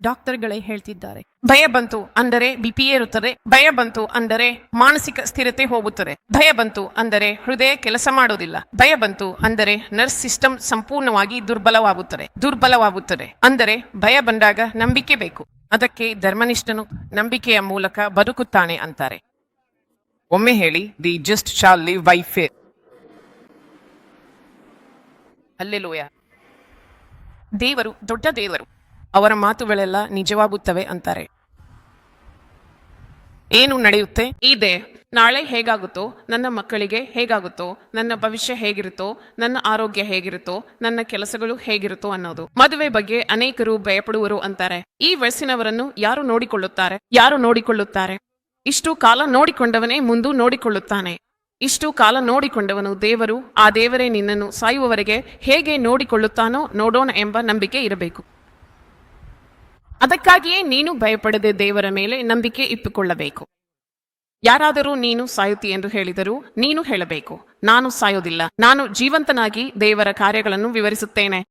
ಡಾಕ್ಟರ್ಗಳೇ ಹೇಳ್ತಿದ್ದಾರೆ. ಭಯ ಬಂತು ಅಂದರೆ ಬಿಪಿ ಏರುತ್ತದೆ ಭಯ ಬಂತು ಅಂದರೆ ಮಾನಸಿಕ ಸ್ಥಿರತೆ ಹೋಗುತ್ತದೆ, ಭಯ ಬಂತು ಅಂದರೆ ಹೃದಯ ಕೆಲಸ ಮಾಡೋದಿಲ್ಲ ಭಯ ಬಂತು ಅಂದರೆ ನರ್ಸ್ ಸಿಸ್ಟಮ್ ಸಂಪೂರ್ಣವಾಗಿ ದುರ್ಬಲವಾಗುತ್ತದೆ ದುರ್ಬಲವಾಗುತ್ತದೆ ಅಂದರೆ ಭಯ ಬಂದಾಗ ನಂಬಿಕೆ ಬೇಕು. ಅದಕ್ಕೆ ಧರ್ಮನಿಷ್ಠನು ನಂಬಿಕೆಯ ಮೂಲಕ ಬದುಕುತ್ತಾನೆ ಅಂತಾರೆ. ಒಮ್ಮೆ ಹೇಳಿ, the just shall live by faith. ದೇವರು, ದೊಡ್ಡ ದೇವರು ಅವರ ಮಾತುಗಳೆಲ್ಲ ನಿಜವಾಗುತ್ತವೆ ಅಂತಾರೆ. ಏನು ನಡೆಯುತ್ತೆ? ಇದೆ. ನಾಳೆ ಹೇಗಾಗುತ್ತೋ? ನನ್ನ ಮಕ್ಕಳಿಗೆ ಹೇಗಾಗುತ್ತೋ? ನನ್ನ ಭವಿಷ್ಯ ಹೇಗಿರುತ್ತೋ? ನನ್ನ ಆರೋಗ್ಯ ಹೇಗಿರುತ್ತೋ? ನನ್ನ ಕೆಲಸಗಳು ಹೇಗಿರುತ್ತೋ ಅನ್ನೋದು. ಮದುವೆ ಬಗ್ಗೆ ಅನೇಕರು ಭಯಪಡುವರು ಅಂತಾರೆ. ಈ ವಯಸ್ಸಿನವರನ್ನು ಯಾರು ನೋಡಿಕೊಳ್ಳುತ್ತಾರೆ? ಯಾರು ನೋಡಿಕೊಳ್ಳುತ್ತಾರೆ? ಇಷ್ಟು ಕಾಲ ನೋಡಿಕೊಂಡವನೇ ಮುಂದು ನೋಡಿಕೊಳ್ಳುತ್ತಾನೆ. ಇಷ್ಟು ಕಾಲ ನೋಡಿಕೊಂಡವನು ದೇವರು, ಆ ದೇವರೇ ನಿನ್ನನ್ನು ಸಾಯುವವರೆಗೆ ಹೇಗೆ ನೋಡಿಕೊಳ್ಳುತ್ತಾನೋ ನೋಡೋಣ ಎಂಬ ನಂಬಿಕೆ ಇರಬೇಕು. ಅದಕ್ಕಾಗಿಯೇ ನೀನು ಭಯಪಡದೆ ದೇವರ ಮೇಲೆ ನಂಬಿಕೆ ಇಟ್ಟುಕೊಳ್ಳಬೇಕು. ಯಾರಾದರೂ ನೀನು ಸಾಯುತ್ತಿ ಎಂದು ಹೇಳಿದರೂ ನೀನು ಹೇಳಬೇಕು. ನಾನು ಸಾಯೋದಿಲ್ಲ. ನಾನು ಜೀವಂತನಾಗಿ ದೇವರ ಕಾರ್ಯಗಳನ್ನು ವಿವರಿಸುತ್ತೇನೆ.